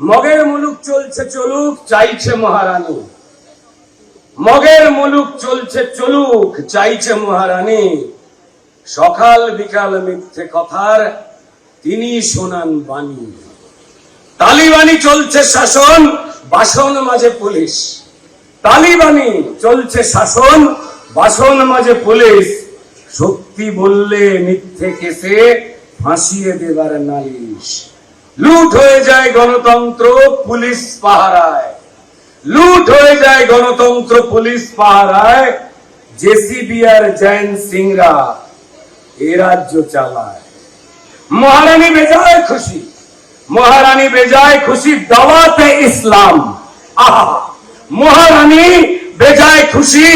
মগের মুলুক চলছে চলুক, চাইছে মহারানী। মগের মুলুক চলছে চলুক, চাইছে মহারানী। সকাল বিকাল মিথ্যে কথার তিনি শোনান বাণী। তালিবানি চলছে শাসন, বাসন মাঝে পুলিশ। তালিবানি চলছে শাসন, বাসন মাঝে পুলিশ। সত্যি বললে মিথ্যে কেসে ফাঁসিয়ে দেবার নালিশ। লুট হয়ে যায় গণতন্ত্র পুলিশ পাহারায়। লুট হয়ে যায় গণতন্ত্র পুলিশ পাহারায়। জেসিবি আর জৈন সিংরা এ রাজ্য চালায়। মহারানী বেজায় খুশি। মহারানী বেজায় খুশি দাওয়াতে ইসলাম। আহা। মহারানী বেজায় খুশি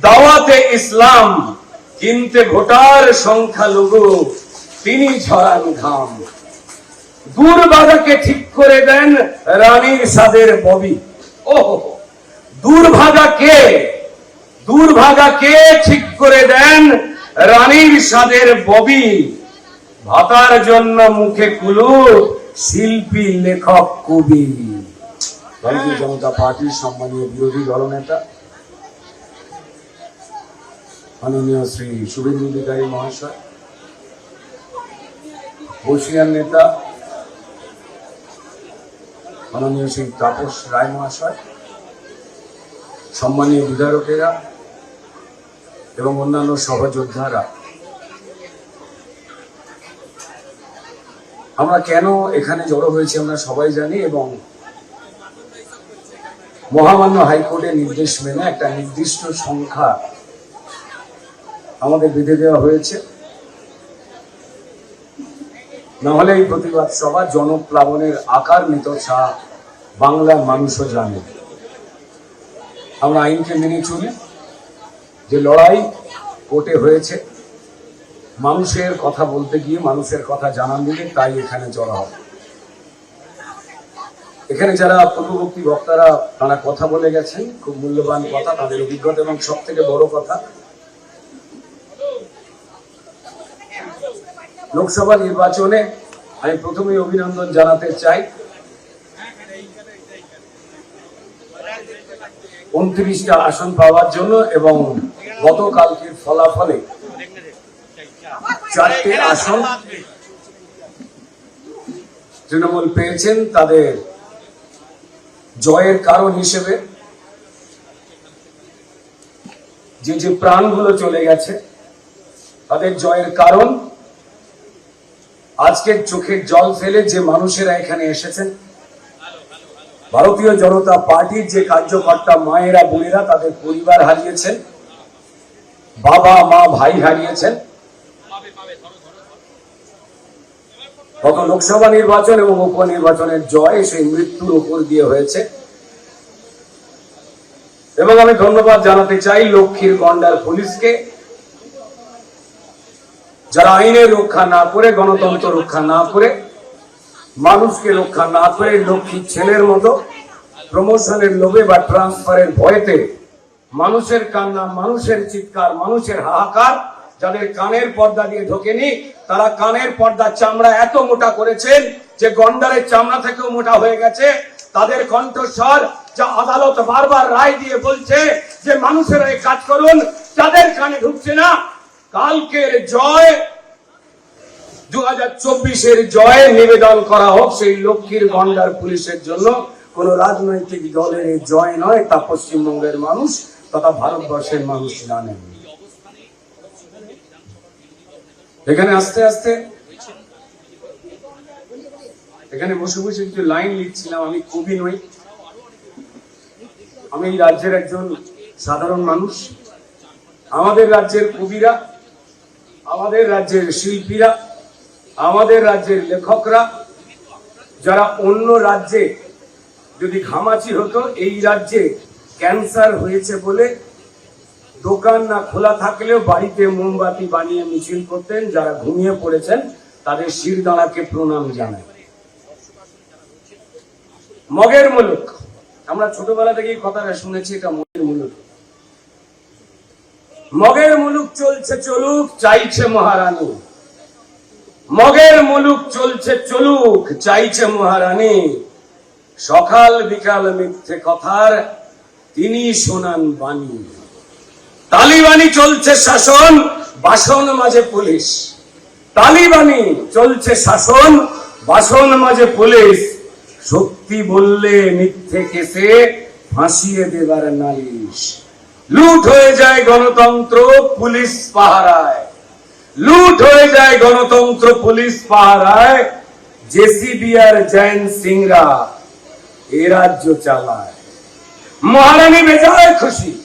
দাওয়াতে ইসলাম। কিনতে ভোটার সংখ্যালঘু, তিনি ঝরান ঘাম। দুর্বাগাকে ঠিক করে দেন রানীর সাদের ববি। ও দুর্ভাগা কে? দুর্ভাগা কে ঠিক করে দেন রানীর সাদের ববি? ভাতার জন্য মুখে কুলু শিল্পী লেখক কবি। ভারতীয় জনতা পার্টির সম্মানীয় বিরোধী দলনেতা মাননীয় শ্রী শুভেন্দু অধিকারী মহাশয় বসিয়ার নেতা মাননীয় শ্রী তাপস রায় মহাশয়, সম্মানীয় বিধায়কেরা এবং অন্যান্য সহযোদ্ধারা। আমরা কেন এখানে জড়ো হয়েছি আমরা সবাই জানি এবং মহামান্য হাইকোর্টের নির্দেশ মেনে একটা নির্দিষ্ট সংখ্যা আমাদের বেঁধে দেওয়া হয়েছে। নাহলে এই প্রতিবাদ সভা জনপ্লাবনের আকার নিত ছা বাংলার মানুষও জানে। আমরা আইনকে মেনে চলি। যে লড়াই কোর্টে হয়েছে, মানুষের কথা বলতে গিয়ে মানুষের কথা জানান দিলে তাই এখানে জড়া হবে। এখানে যারা পূর্ববর্তী বক্তারা তারা কথা বলে গেছেন, খুব মূল্যবান কথা, তাদের অভিজ্ঞতা এবং সব থেকে বড় কথা লোকসভা নির্বাচনে আমি প্রথমেই অভিনন্দন জানাতে চাই। উনত্রিশটা আসন পাওয়ার জন্য এবং গতকালকের ফলাফলে চারটে আসন তৃণমূল পেয়েছেন তাদের জয়ের কারণ হিসেবে। যে যে প্রাণগুলো চলে গেছে, তাদের জয়ের কারণ আজকের চোখের জল ফেলে যে মানুষেরা এখানে এসেছেন, ভারতীয় জনতা পার্টির যে কার্যকর্তা মায়েরা, বোনেরা তাদের পরিবার হারিয়েছেন, বাবা, মা, ভাই হারিয়েছেন। গত লোকসভা নির্বাচন এবং উপনির্বাচনের জয় সেই মৃত্যুর উপর দিয়ে হয়েছে। এবং আমি ধন্যবাদ জানাতে চাই লক্ষ্মীর গন্ডার পুলিশকে। যারা আইনের রক্ষা না করে, গণতন্ত্র রক্ষা না করে, মানুষকে রক্ষা না করে লক্ষ্মীর ছেলের মতো প্রমোশনের লোভে বা ট্রান্সফারের ভয়েতে মানুষের কান্না, মানুষের চিৎকার, মানুষের হাহাকার যাদের কানের পর্দা দিয়ে ঢোকেনি, তারা কানের পর্দার চামড়া এত মোটা করেছেন যে গন্ডারের চামড়া থেকেও মোটা হয়ে গেছে। তাদের কণ্ঠস্বর যা আদালত বারবার রায় দিয়ে বলছে যে, মানুষেরা কাজ করুন, যাদের কানে ঢুকছে না কালকের জয় দু হাজার চব্বিশের জয় নিবেদন করা হোক সেই লক্ষ্মীর গন্ডার পুলিশের জন্য। কোন রাজনৈতিক দলের জয় নয়, তা পশ্চিমবঙ্গের মানুষ তথা ভারতবর্ষের মানুষ জানেন। এখানে আস্তে আস্তে, এখানে বসে বসে একটু লাইন লিখছিলাম, আমি কবি নই। আমি রাজ্যের একজন সাধারণ মানুষ। আমাদের রাজ্যের কবিরা আমাদের রাজ্যের শিল্পীরা, আমাদের রাজ্যের লেখকরা, যারা অন্য রাজ্যে যদি ঘামাচি হতো, এই রাজ্যে ক্যান্সার হয়েছে বলে দোকান না খোলা থাকলেও বাড়িতে মোমবাতি বানিয়ে মিছিল করতেন, যারা ঘুমিয়ে পড়েছেন, তাদের শির দাঁড়াকে প্রণাম জানায়। মগের মুলুক, আমরা ছোটবেলা থেকেই কথাটা শুনেছি, এটা মগের মুলুক। মগের মুলুক চলছে চলুক, চাইছে মহারানী। মগের মুলুক চলছে চলুক, চাইছে মহারানী। সকাল বিকাল মিথ্যে কথার তিনি শোনান বাণী। তালিবানি চলছে শাসন, বাসন মাঝে পুলিশ। তালিবানি চলছে শাসন, বাসন মাঝে পুলিশ। সত্যি বললে মিথ্যে কেসে ফাঁসিয়ে দেবার নালিশ। লুট হয়ে যায় গণতন্ত্র পুলিশ পাহারায়। লুট হয়ে যায় গণতন্ত্র পুলিশ পাহারায়। জেসিবি আর জৈন সিংরা এ রাজ্য চালায়। মহারানী বেজায় খুশি।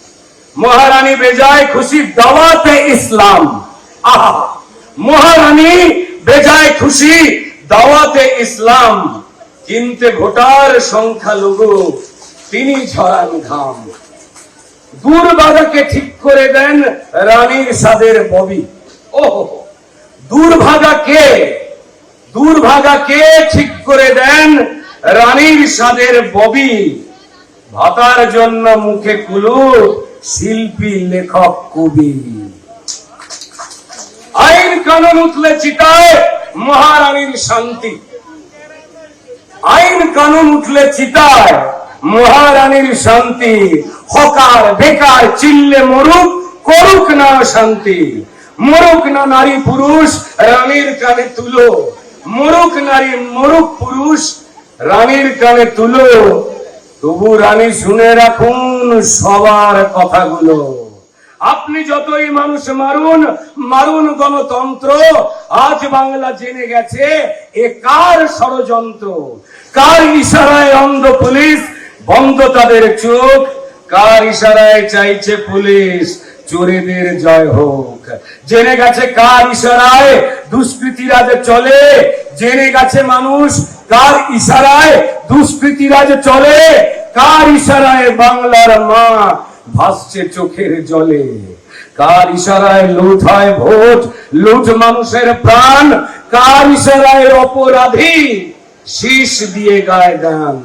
মহারানী বেজায় খুশি দাওয়াতে ইসলাম। আহা! মহারানী বেজায় খুশি দাওয়াতে ইসলাম। কিনতে ভোটার সংখ্যালঘু, তিনি ঝরান ঘাম। দুর্বাগাকে ঠিক করে দেন রানীর সাদের ববি। ও দুর্ভাগা কে? দুর্ভাগা কে ঠিক করে দেন রানীর সাদের ববি? ভাতার জন্য মুখে কুলু শিল্পী লেখক কবি। আইন কানুন উঠলে চিতায় মহারানীর শান্তি। আইন কানুন উঠলে চিতায় মহারানীর শান্তি। হকার বেকার চিল্লে মরুক, করুক না শান্তি। মরুক না নারী পুরুষ, রানীর কানে তুলো। মরুক নারী, মরুক পুরুষ, রানীর কানে তুলো। তবু রানী শুনে রাখুন সবার কথাগুলো। আপনি যতই মানুষ মারুন মারুন গণতন্ত্র। আজ বাংলা জেনে গেছে, এ কার ষড়যন্ত্র? কার ইশারায় অন্ধ পুলিশ বন্ধ তাদের চোখ। কার ইশারায় চাইছে পুলিশ? চোরেদের জয় হোক। জেনে গেছে কার ইশারায় দুষ্কৃতিরাজ চলে। জেনে গেছে মানুষ কার ইশারায় দুষ্কৃতিরাজ চলে। কার ইশারায় বাংলার মা ভাসছে চোখের জলে। কার ইশারায় লুট হয় ভোট লুট মানুষের প্রাণ। কার ইশারায় অপরাধী শীষ দিয়ে গায় গান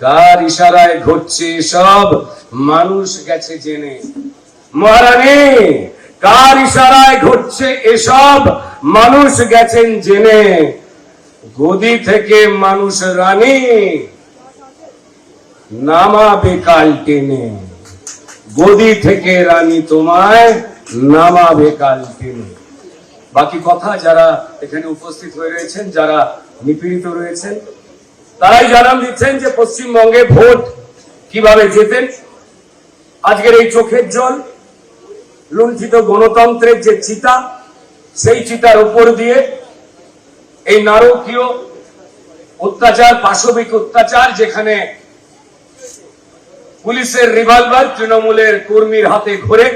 কার ইশারায় ঘটছে সব? মানুষ গেছে জেনে। মহারানী, কার ইশারায় ঘটছে এসব? মানুষ গেছেন জেনে। গদি থেকে মানুষ রানী, নামাবে কাল টেনে। গদি থেকে রানী তোমায়, নামাবে কাল টেনে। বাকি কথা যারা এখানে উপস্থিত হয়ে রয়েছেন, যারা নিপীড়িত রয়েছেন তারাই জানান দিচ্ছেন যে পশ্চিমবঙ্গে ভোট কীভাবে জেতেন? আজকের এই চোখের জল, লুণ্ঠিত গণতন্ত্রের যে চিতা, সেই চিতার উপর দিয়ে এই নারকীয় অত্যাচার, পাশবিক অত্যাচার, যেখানে পুলিশের রিভলভার তৃণমূলের কর্মীর হাতে ঘোরে